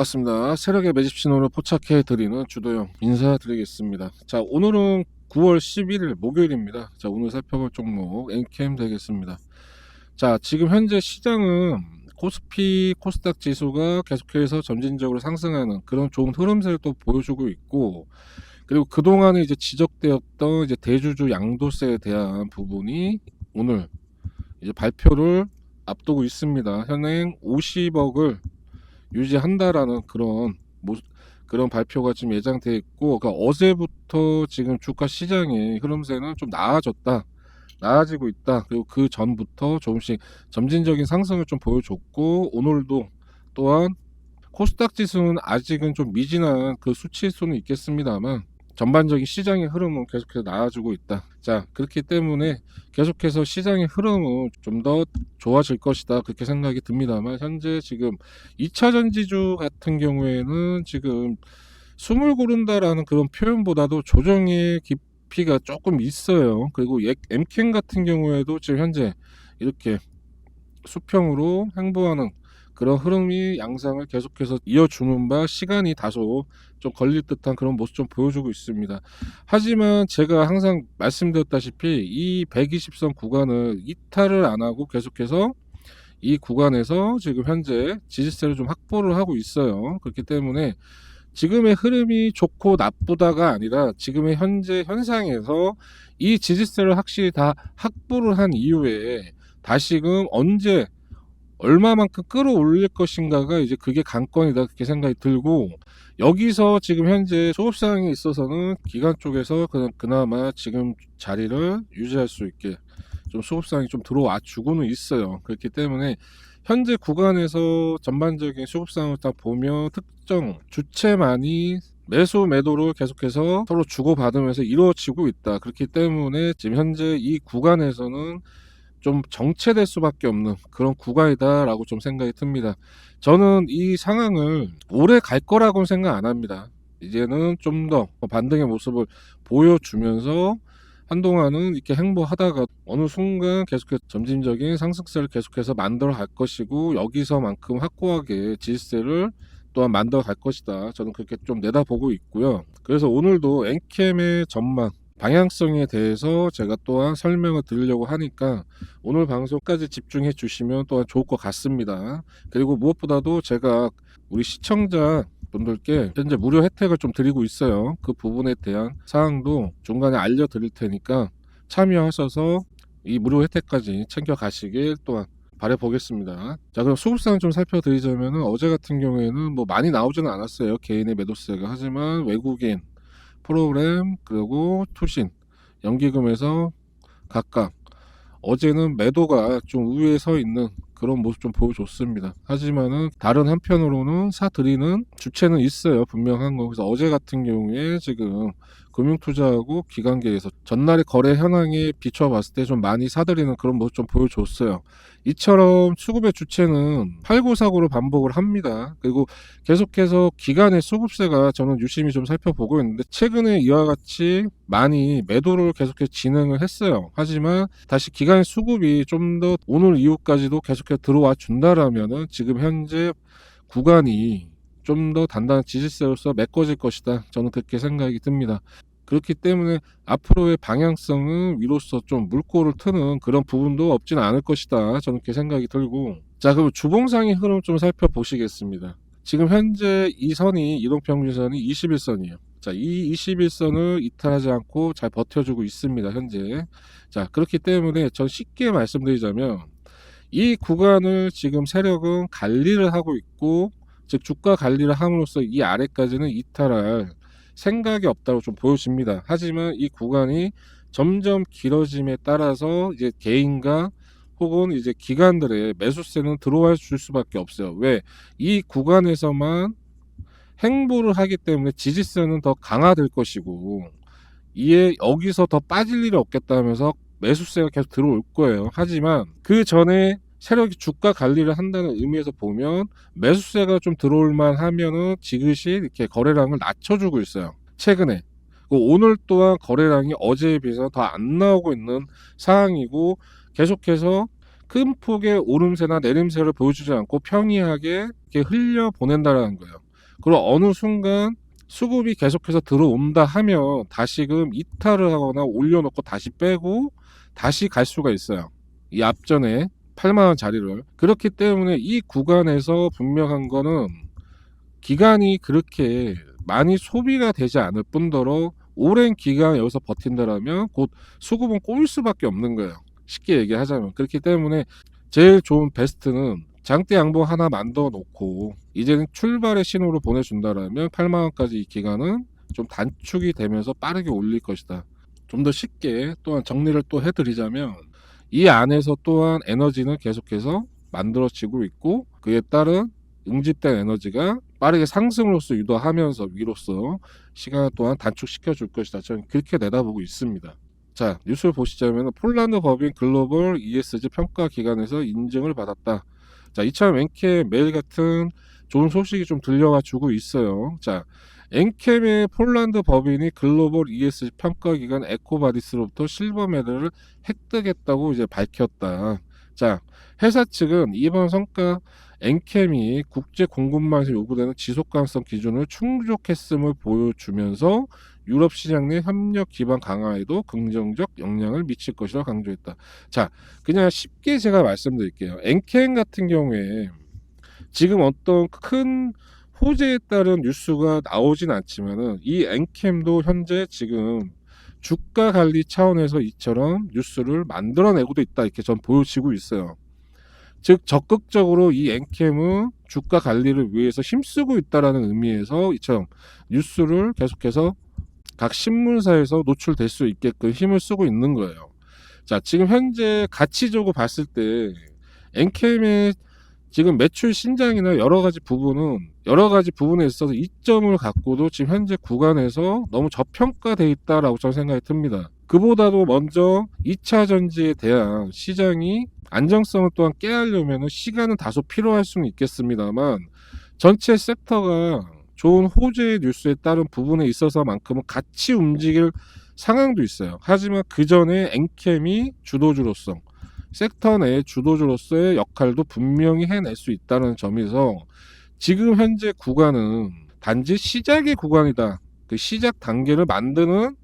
반갑습니다. 세력의 매집 신호를 포착해 드리는 주도영 인사드리겠습니다. 자, 오늘은 9월 11일 목요일입니다. 자, 오늘 살펴볼 종목 엔캠 되겠습니다. 자, 지금 현재 시장은 코스피, 코스닥 지수가 계속해서 점진적으로 상승하는 그런 좋은 흐름세를 또 보여주고 있고, 그리고 그동안에 이제 지적되었던 이제 대주주 양도세에 대한 부분이 오늘 이제 발표를 앞두고 있습니다. 현행 50억을 유지한다라는 그런 모, 그런 발표가 지금 예정돼 있고 그러니까 어제부터 지금 주가 시장의 흐름세는 좀 나아졌다. 나아지고 있다. 그리고 그 전부터 조금씩 점진적인 상승을 좀 보여줬고 오늘도 또한 코스닥 지수는 아직은 좀 미진한 그 수치 수는 있겠습니다만 전반적인 시장의 흐름은 계속해서 나아지고 있다. 자, 그렇기 때문에 계속해서 시장의 흐름은 좀 더 좋아질 것이다. 그렇게 생각이 듭니다만 현재 지금 2차 전지주 같은 경우에는 지금 숨을 고른다라는 그런 표현보다도 조정의 깊이가 조금 있어요. 그리고 엠캔 같은 경우에도 지금 현재 이렇게 수평으로 행보하는 그런 흐름이 양상을 계속해서 이어주는 바 시간이 다소 좀 걸릴 듯한 그런 모습 좀 보여주고 있습니다. 하지만 제가 항상 말씀드렸다시피 이 120선 구간을 이탈을 안 하고 계속해서 이 구간에서 지금 현재 지지세를 좀 확보를 하고 있어요. 그렇기 때문에 지금의 흐름이 좋고 나쁘다가 아니라 지금의 현재 현상에서 이 지지세를 확실히 다 확보를 한 이후에 다시금 언제 얼마만큼 끌어올릴 것인가가 이제 그게 관건이다 그렇게 생각이 들고 여기서 지금 현재 소급 상황에 있어서는 기관 쪽에서 그- 그나마 지금 자리를 유지할 수 있게 좀 소급 상황이 좀 들어와 주고는 있어요. 그렇기 때문에 현재 구간에서 전반적인 수급 상황을 딱 보면 특정 주체만이 매수 매도를 계속해서 서로 주고받으면서 이루어지고 있다. 그렇기 때문에 지금 현재 이 구간에서는 좀 정체될 수밖에 없는 그런 구간이다라고 좀 생각이 듭니다. 저는 이 상황을 오래 갈 거라고는 생각 안 합니다. 이제는 좀 더 반등의 모습을 보여주면서 한동안은 이렇게 행보하다가 어느 순간 계속해서 점진적인 상승세를 계속해서 만들어 갈 것이고 여기서만큼 확고하게 지지세를 또한 만들어 갈 것이다. 저는 그렇게 좀 내다보고 있고요. 그래서 오늘도 엔캠의 전망 방향성에 대해서 제가 또한 설명을 드리려고 하니까 오늘 방송까지 집중해 주시면 또한 좋을 것 같습니다. 그리고 무엇보다도 제가 우리 시청자 분들께 현재 무료 혜택을 좀 드리고 있어요. 그 부분에 대한 사항도 중간에 알려드릴 테니까 참여하셔서 이 무료 혜택까지 챙겨 가시길 또한 바래 보겠습니다. 자, 그럼 수급상 좀 살펴드리자면 어제 같은 경우에는 뭐 많이 나오지는 않았어요. 개인의 매도세가. 하지만 외국인 프로그램 그리고 투신 연기금에서 각각. 어제는 매도가 좀 우위에 서 있는 그런 모습 좀 보여줬습니다. 하지만은 다른 한편으로는 사들이는 주체는 있어요. 분명한 거. 그래서 어제 같은 경우에 지금 금융투자하고 기관계에서 전날의 거래 현황에 비춰봤을 때 좀 많이 사들이는 그런 모습 좀 보여줬어요. 이처럼 수급의 주체는 팔고사고를 반복을 합니다. 그리고 계속해서 기간의 수급세가 저는 유심히 좀 살펴보고 있는데 최근에 이와 같이 많이 매도를 계속해서 진행을 했어요. 하지만 다시 기간의 수급이 좀 더 오늘 이후까지도 계속 해서 들어와 준다라면은 지금 현재 구간이 좀 더 단단한 지지세로서 메꿔질 것이다. 저는 그렇게 생각이 듭니다. 그렇기 때문에 앞으로의 방향성은 위로서 좀 물꼬를 트는 그런 부분도 없지는 않을 것이다. 저는 그렇게 생각이 들고 자 그럼 주봉상의 흐름 좀 살펴보시겠습니다. 지금 현재 이 선이 이동평균선이 21선이에요. 자, 이 21선을 이탈하지 않고 잘 버텨주고 있습니다. 현재. 자, 그렇기 때문에 전 쉽게 말씀드리자면 이 구간을 지금 세력은 관리를 하고 있고 즉 주가 관리를 함으로써 이 아래까지는 이탈할 생각이 없다고 좀 보여집니다. 하지만 이 구간이 점점 길어짐에 따라서 이제 개인과 혹은 이제 기관들의 매수세는 들어와 줄 수밖에 없어요. 왜? 이 구간에서만 행보를 하기 때문에 지지세는 더 강화될 것이고 이에 여기서 더 빠질 일이 없겠다면서 매수세가 계속 들어올 거예요. 하지만 그 전에 세력이 주가 관리를 한다는 의미에서 보면 매수세가 좀 들어올만 하면은 지그시 이렇게 거래량을 낮춰주고 있어요. 최근에. 그 오늘 또한 거래량이 어제에 비해서 더 안 나오고 있는 상황이고 계속해서 큰 폭의 오름세나 내림세를 보여주지 않고 평이하게 이렇게 흘려 보낸다라는 거예요. 그리고 어느 순간 수급이 계속해서 들어온다 하면 다시금 이탈을 하거나 올려놓고 다시 빼고 다시 갈 수가 있어요. 이 앞전에 8만원 자리를. 그렇기 때문에 이 구간에서 분명한 거는 기간이 그렇게 많이 소비가 되지 않을 뿐더러 오랜 기간 여기서 버틴다라면 곧 수급은 꼬일 수밖에 없는 거예요. 쉽게 얘기하자면. 그렇기 때문에 제일 좋은 베스트는 장대 양봉 하나 만들어 놓고 이제는 출발의 신호를 보내준다라면 8만원까지 이 기간은 좀 단축이 되면서 빠르게 올릴 것이다. 좀 더 쉽게 또한 정리를 또 해드리자면 이 안에서 또한 에너지는 계속해서 만들어지고 있고 그에 따른 응집된 에너지가 빠르게 상승으로서 유도하면서 위로서 시간 또한 단축시켜 줄 것이다. 저는 그렇게 내다보고 있습니다. 자 뉴스를 보시자면 폴란드 법인 글로벌 ESG 평가 기관에서 인증을 받았다. 자 이처럼 엔캠 매일 같은 좋은 소식이 좀 들려와 주고 있어요. 자 엔캠의 폴란드 법인이 글로벌 ESG 평가 기관 에코바디스로부터 실버 메달을 획득했다고 이제 밝혔다. 자 회사 측은 이번 성과 엔캠이 국제 공급망에서 요구되는 지속 가능성 기준을 충족했음을 보여주면서 유럽 시장 내 협력 기반 강화에도 긍정적 영향을 미칠 것이라고 강조했다. 자, 그냥 쉽게 제가 말씀드릴게요. 엔캠 같은 경우에 지금 어떤 큰 호재에 따른 뉴스가 나오진 않지만은 이 엔캠도 현재 지금 주가 관리 차원에서 이처럼 뉴스를 만들어내고도 있다 이렇게 전 보여지고 있어요. 즉 적극적으로 이 엔캠은 주가 관리를 위해서 힘쓰고 있다라는 의미에서 이처럼 뉴스를 계속해서 각 신문사에서 노출될 수 있게끔 힘을 쓰고 있는 거예요. 자, 지금 현재 가치적으로 봤을 때 엔캠의 지금 매출 신장이나 여러 가지 부분은 여러 가지 부분에 있어서 이점을 갖고도 지금 현재 구간에서 너무 저평가돼 있다라고 저는 생각이 듭니다. 그보다도 먼저 2차 전지에 대한 시장이 안정성을 또한 깨하려면 시간은 다소 필요할 수는 있겠습니다만 전체 섹터가 좋은 호재의 뉴스에 따른 부분에 있어서만큼은 같이 움직일 상황도 있어요. 하지만 그 전에 엔캠이 주도주로서 섹터 내 주도주로서의 역할도 분명히 해낼 수 있다는 점에서 지금 현재 구간은 단지 시작의 구간이다. 그 시작 단계를 만드는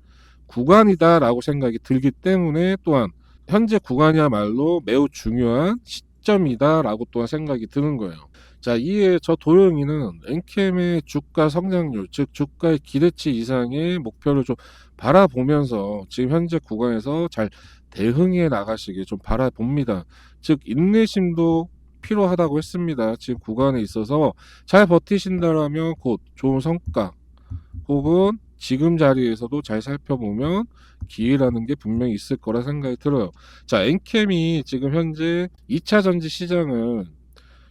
구간이다라고 생각이 들기 때문에 또한 현재 구간이야말로 매우 중요한 시점이다라고 또한 생각이 드는 거예요. 자, 이에 저 도영이는 엔캠의 주가 성장률, 즉 주가의 기대치 이상의 목표를 좀 바라보면서 지금 현재 구간에서 잘 대응해 나가시길 좀 바라봅니다. 즉 인내심도 필요하다고 했습니다. 지금 구간에 있어서 잘 버티신다라면 곧 좋은 성과 혹은 지금 자리에서도 잘 살펴보면 기회라는 게 분명히 있을 거라 생각이 들어요. 자, 엔캠이 지금 현재 2차 전지 시장을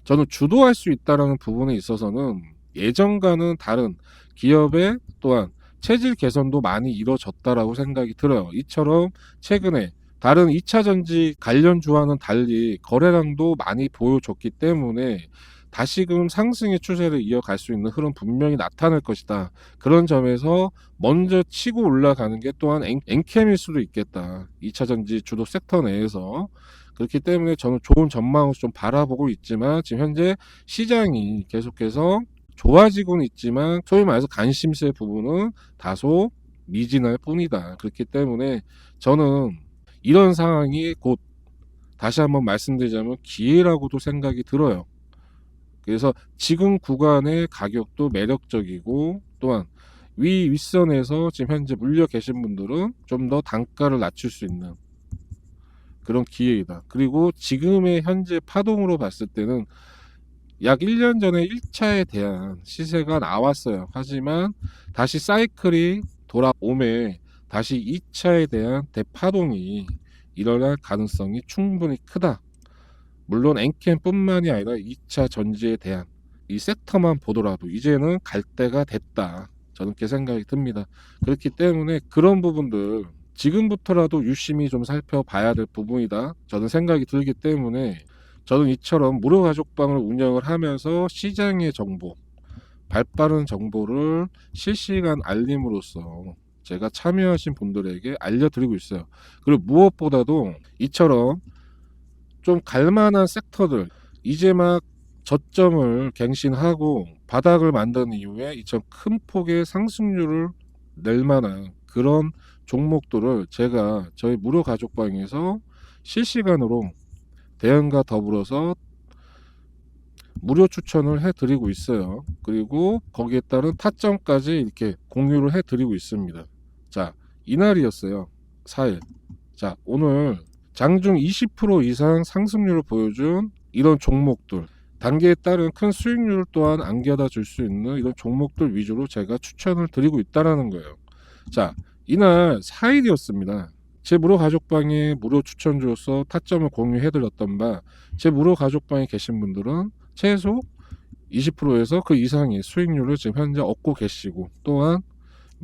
저는 주도할 수 있다라는 부분에 있어서는 예전과는 다른 기업의 또한 체질 개선도 많이 이루어졌다라고 생각이 들어요. 이처럼 최근에 다른 2차 전지 관련 주와는 달리 거래량도 많이 보여줬기 때문에 다시금 상승의 추세를 이어갈 수 있는 흐름 분명히 나타날 것이다. 그런 점에서 먼저 치고 올라가는 게 또한 엔, 엔캠일 수도 있겠다. 2차 전지 주도 섹터 내에서. 그렇기 때문에 저는 좋은 전망을 좀 바라보고 있지만 지금 현재 시장이 계속해서 좋아지고는 있지만 소위 말해서 관심세 부분은 다소 미진할 뿐이다. 그렇기 때문에 저는 이런 상황이 곧 다시 한번 말씀드리자면 기회라고도 생각이 들어요. 그래서 지금 구간의 가격도 매력적이고 또한 위 윗선에서 지금 현재 물려 계신 분들은 좀 더 단가를 낮출 수 있는 그런 기회이다. 그리고 지금의 현재 파동으로 봤을 때는 약 1년 전에 1차에 대한 시세가 나왔어요. 하지만 다시 사이클이 돌아오매 다시 2차에 대한 대파동이 일어날 가능성이 충분히 크다. 물론 엔캠뿐만이 아니라 2차 전지에 대한 이 섹터만 보더라도 이제는 갈 때가 됐다. 저는 그렇게 생각이 듭니다. 그렇기 때문에 그런 부분들 지금부터라도 유심히 좀 살펴봐야 될 부분이다. 저는 생각이 들기 때문에 저는 이처럼 무료 가족방을 운영을 하면서 시장의 정보, 발빠른 정보를 실시간 알림으로써 제가 참여하신 분들에게 알려드리고 있어요. 그리고 무엇보다도 이처럼 좀 갈만한 섹터들, 이제 막 저점을 갱신하고 바닥을 만든 이후에 이처럼 큰 폭의 상승률을 낼 만한 그런 종목들을 제가 저희 무료 가족방에서 실시간으로 대응과 더불어서 무료 추천을 해드리고 있어요. 그리고 거기에 따른 타점까지 이렇게 공유를 해드리고 있습니다. 자, 이날이었어요. 4일. 자, 오늘 장중 20% 이상 상승률을 보여준 이런 종목들, 단계에 따른 큰 수익률 또한 안겨다 줄 수 있는 이런 종목들 위주로 제가 추천을 드리고 있다라는 거예요. 자, 이날 4일이었습니다. 제 무료 가족방에 무료 추천주로서 타점을 공유해드렸던 바, 제 무료 가족방에 계신 분들은 최소 20%에서 그 이상의 수익률을 지금 현재 얻고 계시고, 또한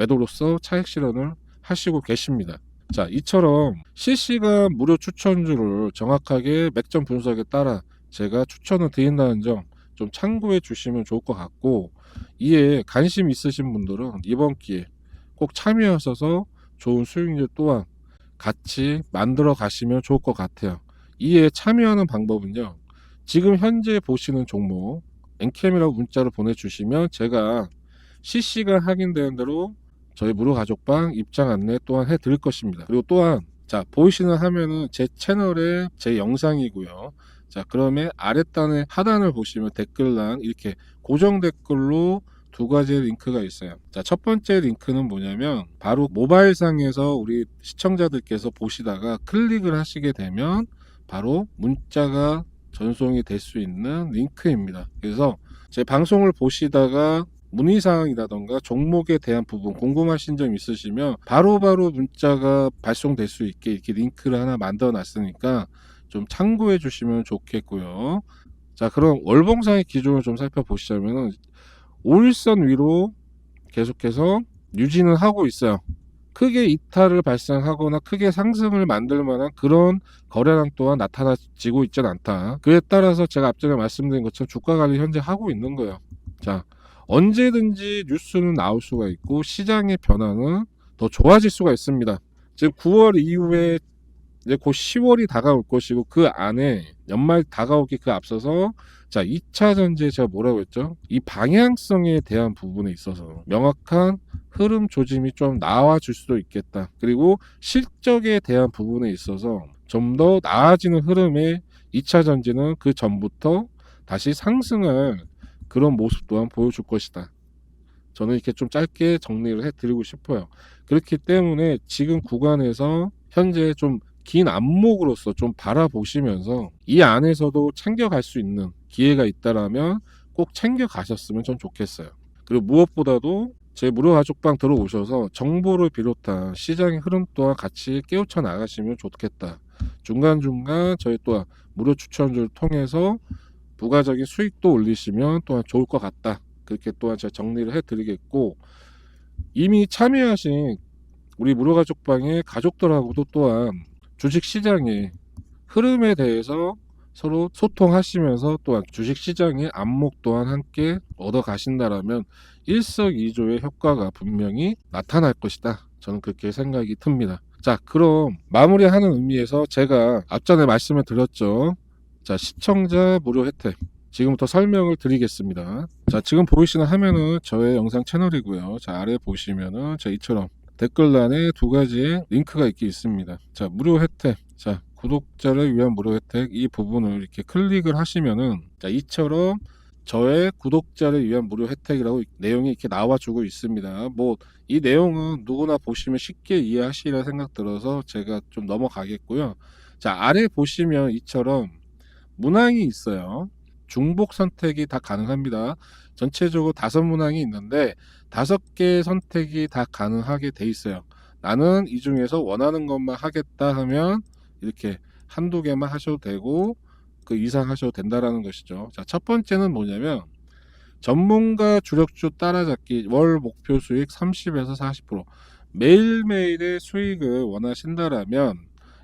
매도로서 차익 실현을 하시고 계십니다. 자, 이처럼 실시간 무료 추천주를 정확하게 맥점 분석에 따라 제가 추천을 드린다는 점 좀 참고해 주시면 좋을 것 같고, 이에 관심 있으신 분들은 이번 기회에 꼭 참여하셔서 좋은 수익률 또한 같이 만들어 가시면 좋을 것 같아요. 이에 참여하는 방법은요. 지금 현재 보시는 종목 엔캠이라고 문자를 보내주시면 제가 실시간 확인되는 대로 저희 무료 가족방 입장 안내 또한 해드릴 것입니다. 그리고 또한 자 보이시는 화면은 제 채널의 제 영상이고요. 자 그러면 아랫단의 하단을 보시면 댓글란 이렇게 고정 댓글로 두 가지의 링크가 있어요. 자, 첫 번째 링크는 뭐냐면 바로 모바일상에서 우리 시청자들께서 보시다가 클릭을 하시게 되면 바로 문자가 전송이 될 수 있는 링크입니다. 그래서 제 방송을 보시다가 문의사항이라던가 종목에 대한 부분 궁금하신 점 있으시면 바로 바로 문자가 발송될 수 있게 이렇게 링크를 하나 만들어 놨으니까 좀 참고해 주시면 좋겠고요. 자, 그럼 월봉상의 기준을 좀 살펴보시자면은 5일선 위로 계속해서 유지는 하고 있어요. 크게 이탈을 발생하거나 크게 상승을 만들 만한 그런 거래량 또한 나타나지고 있지는 않다. 그에 따라서 제가 앞전에 말씀드린 것처럼 주가 관리 현재 하고 있는 거예요. 자, 언제든지 뉴스는 나올 수가 있고 시장의 변화는 더 좋아질 수가 있습니다. 지금 9월 이후에 이제 곧 10월이 다가올 것이고 그 안에 연말 다가오기 그 앞서서 자 2차 전지에 제가 뭐라고 했죠? 이 방향성에 대한 부분에 있어서 명확한 흐름 조짐이 좀 나와줄 수도 있겠다. 그리고 실적에 대한 부분에 있어서 좀 더 나아지는 흐름에 2차 전지는 그 전부터 다시 상승할 그런 모습 또한 보여줄 것이다. 저는 이렇게 좀 짧게 정리를 해드리고 싶어요. 그렇기 때문에 지금 구간에서 현재 좀 긴 안목으로서 좀 바라보시면서 이 안에서도 챙겨갈 수 있는 기회가 있다라면 꼭 챙겨 가셨으면 좀 좋겠어요. 그리고 무엇보다도 제 무료 가족방 들어오셔서 정보를 비롯한 시장의 흐름 또한 같이 깨우쳐 나가시면 좋겠다. 중간중간 저희 또한 무료 추천주를 통해서 부가적인 수익도 올리시면 또한 좋을 것 같다. 그렇게 또한 제가 정리를 해드리겠고 이미 참여하신 우리 무료 가족방의 가족들하고도 또한 주식 시장의 흐름에 대해서 서로 소통하시면서 또한 주식 시장의 안목 또한 함께 얻어 가신다라면 일석이조의 효과가 분명히 나타날 것이다. 저는 그렇게 생각이 듭니다. 자, 그럼 마무리하는 의미에서 제가 앞전에 말씀을 드렸죠. 자, 시청자 무료 혜택. 지금부터 설명을 드리겠습니다. 자, 지금 보이시는 화면은 저의 영상 채널이고요. 자, 아래 보시면은 자, 이처럼 댓글란에 두 가지의 링크가 있게 있습니다. 자, 무료 혜택. 자, 구독자를 위한 무료 혜택 이 부분을 이렇게 클릭을 하시면은 자, 이처럼 저의 구독자를 위한 무료 혜택이라고 내용이 이렇게 나와주고 있습니다. 뭐 이 내용은 누구나 보시면 쉽게 이해하시리라 생각 들어서 제가 좀 넘어가겠고요. 자, 아래 보시면 이처럼 문항이 있어요. 중복 선택이 다 가능합니다. 전체적으로 다섯 문항이 있는데 다섯 개 선택이 다 가능하게 돼 있어요. 나는 이 중에서 원하는 것만 하겠다 하면 이렇게 한두 개만 하셔도 되고 그 이상 하셔도 된다라는 것이죠. 자, 첫 번째는 뭐냐면 전문가 주력주 따라잡기 월 목표 수익 30에서 40% 매일매일의 수익을 원하신다라면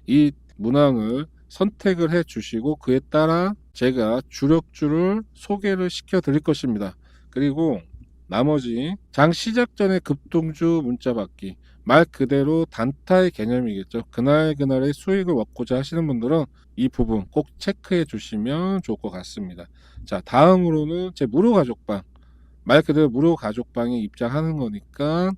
이 문항을 선택을 해 주시고 그에 따라 제가 주력주를 소개를 시켜 드릴 것입니다. 그리고 나머지 장 시작 전에 급등주 문자 받기 말 그대로 단타의 개념이겠죠. 그날 그날의 수익을 얻고자 하시는 분들은 이 부분 꼭 체크해 주시면 좋을 것 같습니다. 자, 다음으로는 제 무료 가족방. 말 그대로 무료 가족방에 입장하는 거니까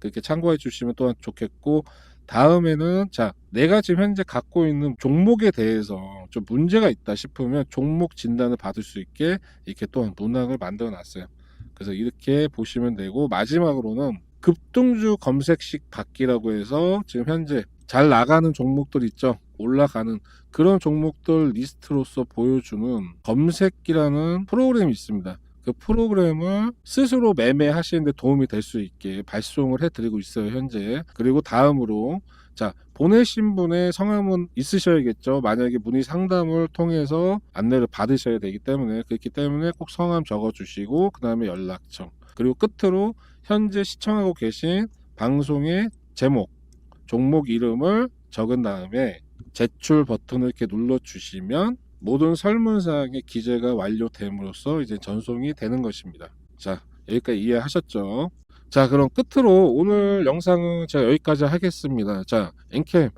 그렇게 참고해 주시면 또한 좋겠고 다음에는 자 내가 지금 현재 갖고 있는 종목에 대해서 좀 문제가 있다 싶으면 종목 진단을 받을 수 있게 이렇게 또한 문항을 만들어 놨어요. 그래서 이렇게 보시면 되고 마지막으로는 급등주 검색식 받기라고 해서 지금 현재 잘 나가는 종목들 있죠. 올라가는 그런 종목들 리스트로서 보여주는 검색기라는 프로그램이 있습니다. 그 프로그램을 스스로 매매하시는데 도움이 될 수 있게 발송을 해드리고 있어요 현재. 그리고 다음으로 자 보내신 분의 성함은 있으셔야겠죠. 만약에 문의 상담을 통해서 안내를 받으셔야 되기 때문에 그렇기 때문에 꼭 성함 적어주시고 그 다음에 연락처. 그리고 끝으로 현재 시청하고 계신 방송의 제목 종목 이름을 적은 다음에 제출 버튼을 이렇게 눌러 주시면 모든 설문사항의 기재가 완료됨으로써 이제 전송이 되는 것입니다. 자, 여기까지 이해하셨죠? 자, 그럼 끝으로 오늘 영상은 제가 여기까지 하겠습니다. 자, 엔캠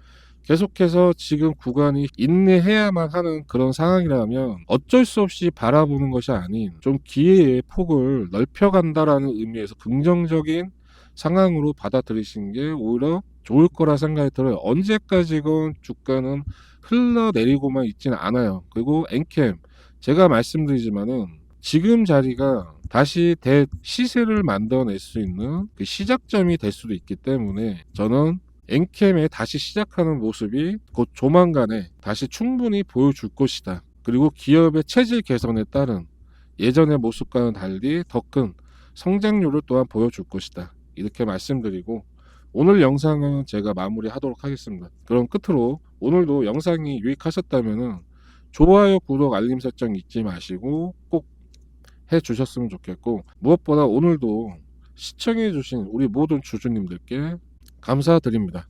계속해서 지금 구간이 인내해야만 하는 그런 상황이라면 어쩔 수 없이 바라보는 것이 아닌 좀 기회의 폭을 넓혀간다라는 의미에서 긍정적인 상황으로 받아들이신 게 오히려 좋을 거라 생각이 들어요. 언제까지건 주가는 흘러내리고만 있지는 않아요. 그리고 엔캠 제가 말씀드리지만은 지금 자리가 다시 대 시세를 만들어낼 수 있는 그 시작점이 될 수도 있기 때문에 저는 엔캠에 다시 시작하는 모습이 곧 조만간에 다시 충분히 보여줄 것이다. 그리고 기업의 체질 개선에 따른 예전의 모습과는 달리 더 큰 성장률을 또한 보여줄 것이다. 이렇게 말씀드리고 오늘 영상은 제가 마무리하도록 하겠습니다. 그럼 끝으로 오늘도 영상이 유익하셨다면 좋아요, 구독, 알림 설정 잊지 마시고 꼭 해주셨으면 좋겠고 무엇보다 오늘도 시청해주신 우리 모든 주주님들께 감사드립니다.